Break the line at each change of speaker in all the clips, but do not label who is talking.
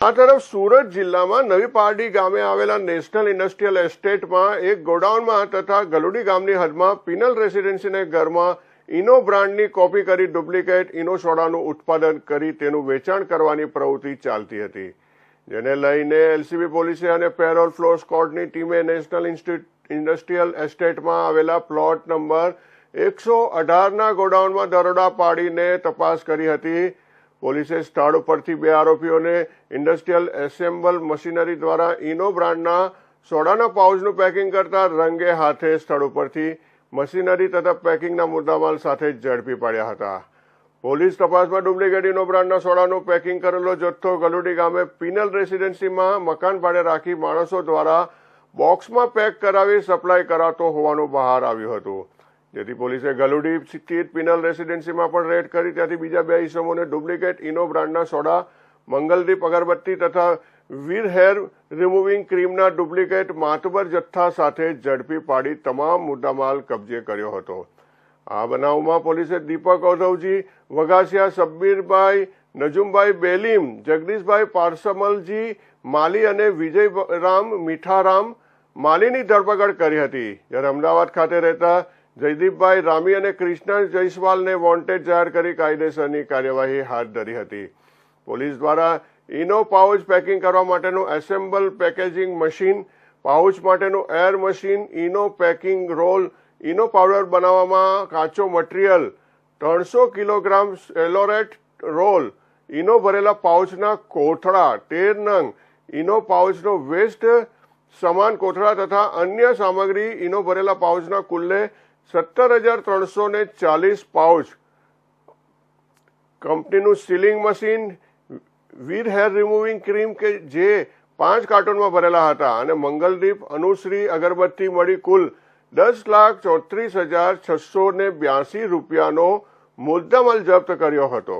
આ તરફ સુરત જિલ્લામાં નવી પારડી ગામે આવેલા નેશનલ ઇન્ડસ્ટ્રીયલ એસ્ટેટમાં એક ગોડાઉનમાં તથા ગલુડી ગામની હદમાં પિનલ રેસિડેન્સીને ઘરમાં ઇનો બ્રાન્ડની કોપી કરી ડુપ્લિકેટ ઇનો સોડાનું ઉત્પાદન કરી તેનું વેચાણ કરવાની પ્રવૃત્તિ ચાલતી હતી. જેને લઈને એલસીબી પોલીસે અને પેરોલ ફ્લોર સ્કોડની ટીમે નેશનલ ઇન્ડસ્ટ્રીયલ એસ્ટેટમાં આવેલા પ્લોટ નંબર એકસો અઢારના ગોડાઉનમાં દરોડા પાડીને તપાસ કરી હતી. પોલીસે સ્થળ ઉપરથી બે આરોપીઓને ઇન્ડસ્ટ્રીયલ એસેમ્બલ મશીનરી દ્વારા ઇનો બ્રાન્ડના સોડાના પાઉચનું પેકિંગ કરતા રંગે હાથે સ્થળ ઉપરથી મશીનરી તથા પેકિંગના મુદ્દામાલ સાથે ઝડપી પાડ્યા હતા. પોલીસ તપાસમાં ડુપ્લિકેટ ઇનો બ્રાન્ડના સોડાનું પેકિંગ કરેલો જથ્થો ગલુડી ગામે પિનલ રેસીડેન્સીમાં મકાન ભાડે રાખી માણસો દ્વારા બોક્સમાં પેક કરાવી સપ્લાય કરાતો હોવાનું બહાર આવ્યું હતું. જેથી પોલીસે ગલુડી સ્થિત પિનલ રેસિડેન્સીમાં પણ રેડ કરી, ત્યાંથી બીજા બે ઇસમોને ડુપ્લિકેટ ઇનો બ્રાન્ડના સોડા, મંગલદીપ અગરબત્તી તથા વીર હેર રિમૂવિંગ ક્રીમના ડુપ્લિકેટ માતબર જથ્થા સાથે ઝડપી પાડી તમામ મુદ્દામાલ કબજે કર્યો હતો. આ બનાવમાં પોલીસે દીપક ઔધવજી, વઘાસિયા સબ્બીરભાઈ નજુમભાઈ બેલીમ, જગદીશભાઈ પારસમલજી, માલી અને વિજયરામ મીઠારામ માલીની ધરપકડ કરી હતી. જ્યારે અમદાવાદ ખાતે રહેતા જયદીપભાઈ રામી અને કૃષ્ણ જયસ્વાલને વોન્ટેડ જાહેર કરી કાયદેસરની કાર્યવાહી હાથ ધરી હતી. પોલીસ દ્વારા ઇનો પાઉચ પેકિંગ કરવા માટેનું એસેમ્બલ પેકેજિંગ મશીન, પાઉચ માટેનું air machine, Eno packing roll, Eno powder બનાવવામાં કાચો મટીરિયલ, ત્રણસો કિલોગ્રામ એલોરેટ રોલ, ઇનો ભરેલા પાઉચના કોથળા, તેર નંગ, ઇનો પાઉચનો વેસ્ટ, સમાન કોથળા તથા અન્ય સામગ્રી, ઇનો ભરેલા પાઉચના કુલ્લે સત્તર હજાર ત્રણસો ને ચાલીસ પાઉચ. કંપનીનું sealing machine, Veet hair removing cream કે જે પાંચ કાર્ટૂનમાં ભરેલા હતા અને મંગલદીપ, અનુશ્રી, અગરબત્તી મળી કુલ દસ લાખ ચોત્રીસ હજાર છસો ને બ્યાસી રૂપિયાનો મુદ્દામાલ જપ્ત કર્યો હતો.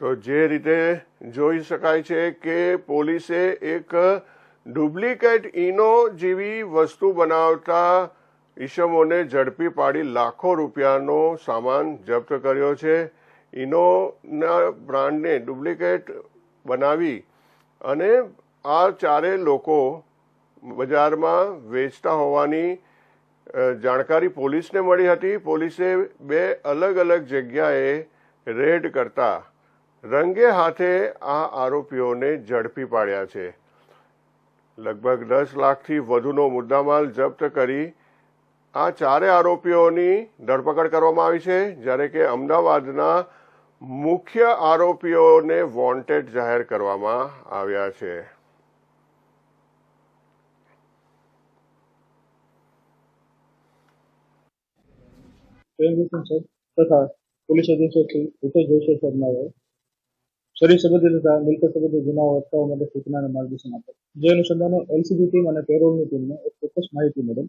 તો જે રીતે જોઈ શકાય છે કે પોલીસે એક ડુપ્લિકેટ ઇનો જેવી વસ્તુ બનાવતા ઈસમોને ઝડપી પાડી લાખો રૂપિયાનો સામાન જપ્ત કર્યો છે. ઇનોના બ્રાન્ડને ડુપ્લિકેટ બનાવી અને આ ચારે લોકો બજારમાં વેચતા હોવાની જાણકારી પોલીસને મળી હતી. પોલીસે બે અલગ અલગ જગ્યાએ રેડ કરતા રંગે હાથે આ આરોપીઓને ઝડપી પાડ્યા છે. લગભગ દસ લાખથી વધુનો મુદ્દામાલ જપ્ત કરી આ ચારે આરોપીઓની ધરપકડ કરવામાં આવી છે, જ્યારે કે અમદાવાદના મુખ્ય આરોપીઓને વોન્ટેડ જાહેર કરવામાં આવ્યા છે.
પોલીસ અધિક્ષક ભૂપેશ જોશી સાહેબ નાઓએ શરીર સંબંધી તથા મિલકત સંબંધી ગુનાઓ અટકાવવા માટે સૂચના અને માર્ગદર્શન આપે. જે અનુસંધાને એલસીબી ટીમ અને પેરોલની ટીમને એક ચોક્કસ માહિતી મળે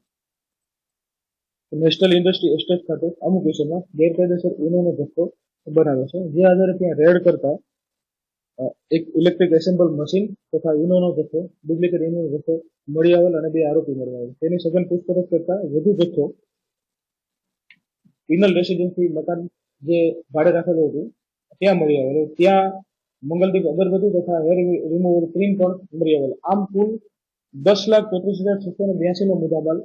નેશનલ ઇન્ડસ્ટ્રી એસ્ટેટ ખાતે અમુક વિષયમાં ગેરકાયદેસર ઇનોનો જથ્થો બનાવે છે. જે આધારે ત્યાં રેડ કરતા એક ઇલેક્ટ્રિક એસેમ્બલ મશીન તથા ઇનોનો જથ્થો ડુપ્લિકેટ ઇનોનો જથ્થો મળી આવેલ અને બે આરોપી મળી આવેલ તેની સઘન પૂછપરછ કરતા વધુ જથ્થો ઇનલ રેસિડેન્સી મકાન જે ભાડે રાખેલું હતું, ત્યાં મળી આવેલું. ત્યાં મંગલદીપ અગરબત્તી તથા હેર રિમૂવર ક્રીમ પણ મળી આવેલ. આમ કુલ દસ લાખ ચોત્રીસ હજાર છસો ને બ્યાસી નો મુદ્દામાલ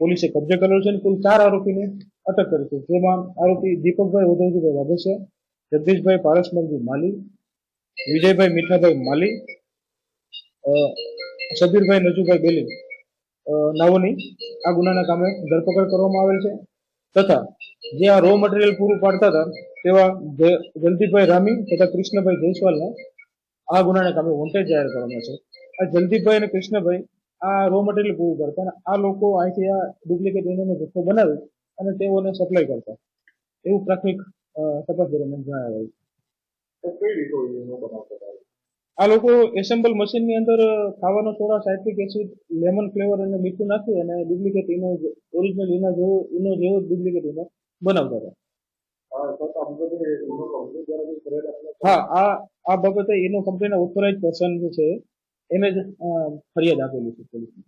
પોલીસે કબજે કર્યો છે અને કુલ ચાર આરોપીને અટક કરી છે. જેમાં આરોપી દીપકભાઈ ઉદયજીભાઈ છે, જગદીશભાઈ પારસમલજી માલી, વિજયભાઈ મીઠાભાઈ માલી સદીરભાઈ નજુભાઈ બેલી નાઓની આ ગુનાના કામે ધરપકડ કરવામાં આવેલ છે. તથા જે આ રો મટીરિયલ પૂરું પાડતા હતા, તેવા જલદીભાઈ રામી તથા કૃષ્ણભાઈ જયસ્વાલને, આ ગુનાને કામે વોન્ટેડ જાહેર કરવામાં છે. આ જલદીભાઈ અને કૃષ્ણભાઈ આ રો મટીરિયલ પૂરું કરતા અને આ લોકો અહીંથી આ ડુપ્લિકેટ ઇનોનો જથ્થો બનાવી અને તેઓને સપ્લાય કરતા. એવું પ્રાથમિક તપાસ દરમિયાન જણાવેલ આ લોકો એસેમ્બલ મશીનની અંદર ખાવાનો soda citric acid lemon flavour અને મીઠું નાખી અને ડુપ્લિકેટ ઇનો ઓરિજિનલ ઇનો જેવો ઇનો જેવો ડુપ્લિકેટ ઇનો બનાવતા હતા. હા આ આ બાબતે ઇનો કંપનીના ઓથોરાઇઝ પર્સન જે છે એને જ ફરિયાદ આપેલી છે પોલીસને.